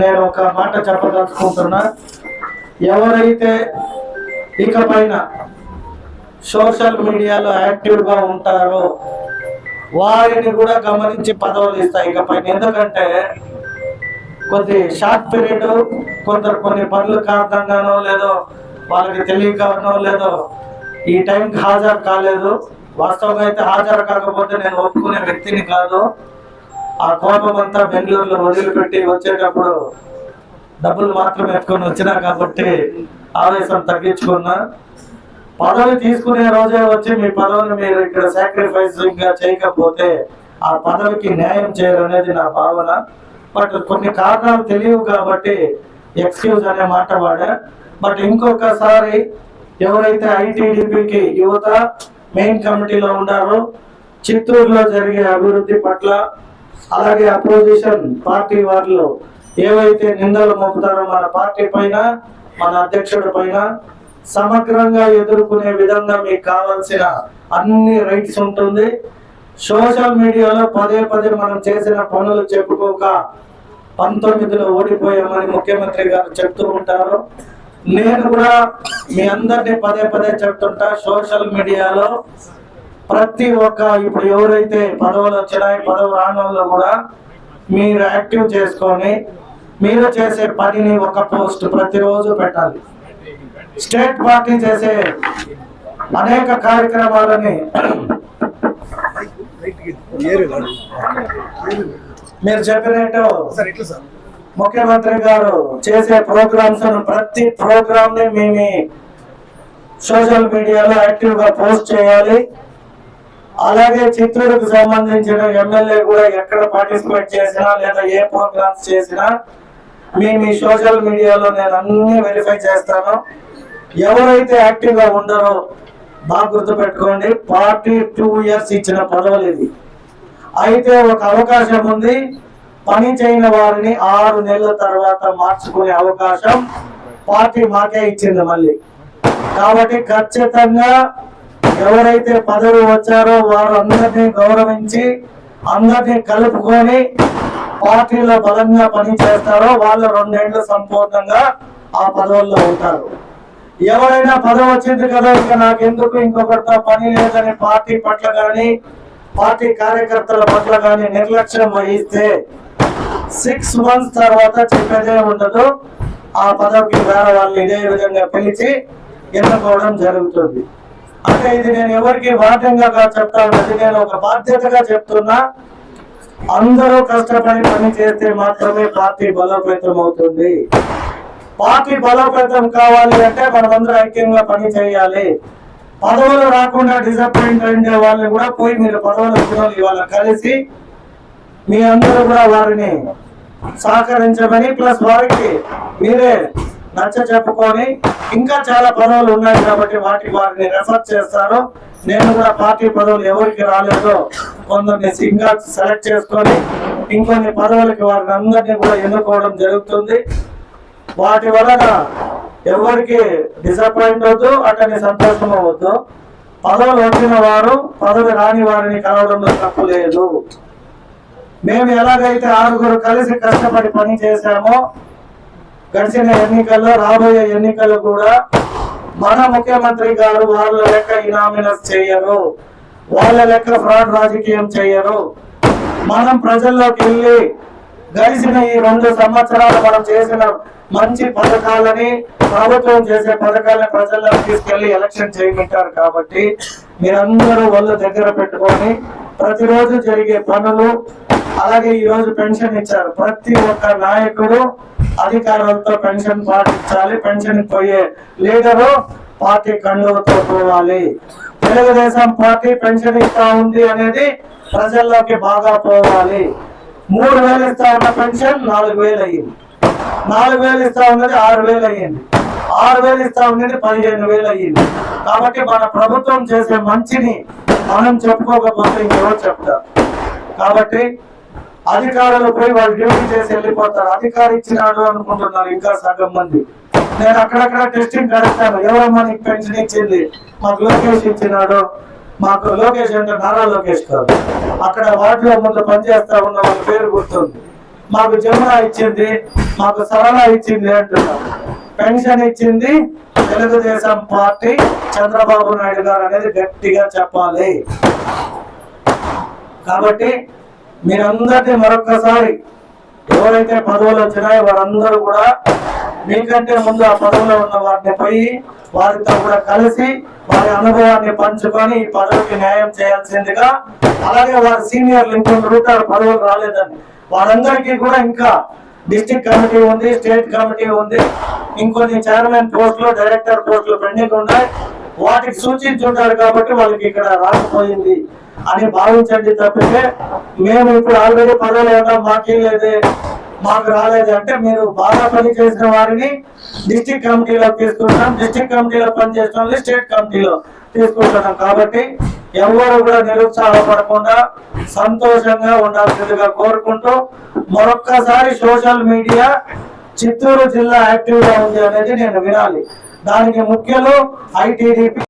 నేను ఒక మాట చెప్పదలుచుకుంటున్నా. ఎవరైతే ఇక పైన సోషల్ మీడియాలో యాక్టివ్గా ఉంటారో వారిని కూడా గమనించి పదవులు ఇస్తాయి ఇక పైన. ఎందుకంటే కొద్ది షార్ట్ పీరియడ్ కొందరు కొన్ని పనులు కారణంగానో లేదో వాళ్ళకి తెలియకనో లేదో ఈ టైంకి హాజరు కాలేదు. వాస్తవంగా అయితే హాజరు కాకపోతే నేను ఒప్పుకునే వ్యక్తిని కాదు. ఆ కోపం అంతా బెంగళూరులో వదిలిపెట్టి వచ్చేటప్పుడు డబ్బులు మాత్రం ఎత్తుకొని వచ్చినా కాబట్టి ఆవేశం తగ్గించుకున్నా. పదవి తీసుకునే రోజే వచ్చి మీ పదవిని మీరు ఇక్కడ సాక్రిఫైస్ ఇంకా చేయకపోతే ఆ పదవికి న్యాయం చేయాలనేది అనేది నా భావన. బట్ కొన్ని కారణాలు తెలియవు కాబట్టి ఎక్స్క్యూజ్ అనే మాట వాడా. బట్ ఇంకొకసారి ఎవరైతే ఐటీడీపీకి యువత మెయిన్ కమిటీలో ఉన్నారో చిత్తూరులో జరిగే అభివృద్ధి పట్ల అలాగే అపోజిషన్ పార్టీ వాళ్ళు ఏవైతే నిందలు మోపుతారో మన పార్టీ పైన మన అధ్యక్షుడి పైన సమగ్రంగా ఎదుర్కొనే విధంగా మీకు కావాల్సిన అన్ని రైట్స్ ఉంటుంది. సోషల్ మీడియాలో పదే పదే మనం చేసిన పనులు చెప్పుకోక పంతొమ్మిదిలో ఓడిపోయామని ముఖ్యమంత్రి గారు చెప్తూ ఉంటారు. నేను కూడా మీ అందరినీ పదే పదే చెప్తుంటా సోషల్ మీడియాలో ప్రతి ఒక్క ఇప్పుడు ఎవరైతే పదవులు వచ్చినాయి పదవి రానుల్లో కూడా మీరు యాక్టివ్ చేసుకొని మీరు చేసే పనిని ఒక పోస్ట్ ప్రతిరోజు పెట్టాలి. స్టేట్ పార్టీ చేసే అనేక కార్యక్రమాలని మీరు చెప్పినట్టు ముఖ్యమంత్రి గారు చేసే ప్రోగ్రామ్స్ ప్రతి ప్రోగ్రామ్ని మేము సోషల్ మీడియాలో యాక్టివ్గా పోస్ట్ చేయాలి. అలాగే చిత్రుడికి సంబంధించిన ఎమ్మెల్యే కూడా ఎక్కడ పార్టిసిపేట్ చేసినా లేదా ఏ ప్రోగ్రామ్స్ చేసినా మీ మీ సోషల్ మీడియాలో నేను అన్ని వెరిఫై చేస్తాను. ఎవరైతే యాక్టివ్గా ఉండరో బాగా గుర్తుపెట్టుకోండి పార్టీ టూ ఇయర్స్ ఇచ్చిన పదవులు ఇది. అయితే ఒక అవకాశం ఉంది. పని చేయని వారిని ఆరు నెలల తర్వాత మార్చుకునే అవకాశం పార్టీ మాకే ఇచ్చింది మళ్ళీ. కాబట్టి ఖచ్చితంగా ఎవరైతే పదవి వచ్చారో వారందరినీ గౌరవించి అందరినీ కలుపుకొని పార్టీలో బలంగా పని చేస్తారో వాళ్ళు రెండేళ్ళు సంపూర్ణంగా ఆ పదవుల్లో ఉంటారు. ఎవరైనా పదవి వచ్చింది కదా ఇంకా నాకెందుకు ఇంకొకరితో పని లేదని పార్టీ పట్ల కానీ పార్టీ కార్యకర్తల పట్ల కానీ నిర్లక్ష్యం వహిస్తే సిక్స్ మంత్స్ తర్వాత చెప్పేదే ఉండదు. ఆ పదవికి వేరే వాళ్ళు ఇదే విధంగా పిలిచి ఎన్నుకోవడం జరుగుతుంది. అంటే ఇది నేను ఎవరికి వాద్యంగా చెప్తాను అది నేను ఒక బాధ్యతగా చెప్తున్నా. అందరూ కష్టపడి పని చేస్తే మాత్రమే పార్టీ బలోపేతం అవుతుంది. పార్టీ బలోపేతం కావాలి అంటే మనమందరం ఐక్యంగా పని చేయాలి. పదవులు రాకుండా డిసప్పాయింట్ అయిన వాళ్ళని కూడా పోయి మీరు పదవులు వచ్చిన వాళ్ళు ఇవాళ కలిసి. మీ అందరూ కూడా వారిని సహకరించమని ప్లస్ వారికి మీరే నచ్చ చెప్పుకొని ఇంకా చాలా పదవులు ఉన్నాయి కాబట్టి వాటి వారిని రెఫర్ చేస్తారు. నేను కూడా పార్టీ పదవులు ఎవరికి రాలేదో కొందరిని ఇంకా సెలెక్ట్ చేసుకొని ఇంకొన్ని పదవులకి వారిని అందరినీ కూడా ఎన్నుకోవడం జరుగుతుంది. వాటి వలన ఎవరికి డిసప్పాయింట్ అవద్దు అతని సంతోషం అవ్వద్దు పదవులు వచ్చిన వారు పదవి రాని వారిని కలవడంలో తప్పు లేదు. మేము ఎలాగైతే ఆరుగురు కలిసి కష్టపడి పని చేశామో గడిచిన ఎన్నికల్లో రాబోయే ఎన్నికల్లో కూడా మన ముఖ్యమంత్రి గారు వాళ్ళ లెక్క ఇనామినస్ చేయరు. వాళ్ళ లెక్క ఫ్రాడ్ రాజకీయం చేయరు. మనం ప్రజల్లోకి వెళ్ళి గడిచిన ఈ రెండు సంవత్సరాలు మనం చేసిన మంచి పథకాలని ప్రభుత్వం చేసే పథకాలని ప్రజల్లో తీసుకెళ్ళి ఎలక్షన్ చేయమంటారు కాబట్టి మీరందరూ వాళ్ళు దగ్గర పెట్టుకొని ప్రతిరోజు జరిగే పనులు అలాగే ఈ రోజు పెన్షన్ ఇచ్చారు. ప్రతి ఒక్క నాయకుడు అధికారులతో పెన్షన్ పాటించాలి పెన్షన్ పోయే లీడరు పార్టీ కండువతో పోవాలి. తెలుగుదేశం పార్టీ పెన్షన్ ఇస్తా ఉంది అనేది ప్రజల్లోకి బాగా పోవాలి. మూడు వేలు ఇస్తా ఉన్న పెన్షన్ నాలుగు వేలు అయ్యింది. నాలుగు వేలు ఇస్తా ఉన్నది ఆరు వేలు అయ్యింది. ఆరు వేలు ఇస్తా ఉన్నది పదిహేను వేలు అయ్యింది. కాబట్టి మన ప్రభుత్వం చేసే మంచిని మనం చెప్పుకోకపోతే ఇంకెవరు చెప్తారు? కాబట్టి అధికారులు పోయి వాళ్ళు డ్యూటీ చేసి వెళ్ళిపోతారు. అధికారి ఇచ్చినాడు అనుకుంటున్నారు ఇంకా సగం మంది. నేను అక్కడక్కడ టెస్టింగ్ కడతాను ఎవరమ్మా నీకు పెన్షన్ ఇచ్చింది? మాకు లోకేష్ ఇచ్చినాడు. మాకు లోకేష్ అంటే నారా లోకేష్ కాదు. అక్కడ వార్డులో ముందు పనిచేస్తా ఉన్న వాళ్ళ పేరు గుర్తుంది. మాకు జమున ఇచ్చింది. మాకు సరళ ఇచ్చింది అంటున్నారు. పెన్షన్ ఇచ్చింది తెలుగుదేశం పార్టీ చంద్రబాబు నాయుడు గారు అనేది గట్టిగా చెప్పాలి. కాబట్టి మీరందరినీ మరొక్కసారి ఎవరైతే పదవులు వచ్చినాయో వారందరూ కూడా మీకంటే ముందు ఆ పదవిలో ఉన్న వారిని పోయి వారితో కూడా కలిసి వారి అనుభవాన్ని పంచుకొని ఈ పదవికి న్యాయం చేయాల్సిందిగా అలాగే వారి సీనియర్లు ఇంకొన్ని రూటారు పదవులు రాలేదని. వారందరికీ కూడా ఇంకా డిస్టిక్ కమిటీ ఉంది స్టేట్ కమిటీ ఉంది ఇంకొన్ని చైర్మన్ పోస్టులు డైరెక్టర్ పోస్టులు పెండింగ్ ఉన్నాయి. వాటికి సూచించుంటారు కాబట్టి వాళ్ళకి ఇక్కడ రాకపోయింది అని భావించండి తప్పితే మేము ఇప్పుడు ఆల్రెడీ పదవులు ఏమన్నా మాకేం లేదు మాకు రాలేదు అంటే మీరు బాగా పని చేసిన వారిని డిస్టిక్ కమిటీలో తీసుకుంటాం. డిస్టిక్ కమిటీలో పనిచేసిన స్టేట్ కమిటీలో తీసుకుంటున్నాం. కాబట్టి ఎవరు కూడా నిరుత్సాహపడకుండా సంతోషంగా ఉండాల్సిందిగా కోరుకుంటూ మరొక్కసారి సోషల్ మీడియా చిత్తూరు జిల్లా యాక్టివ్గా ఉంది అనేది నేను వినాలి. దానికి ముఖ్యులు ఐటీడీపీ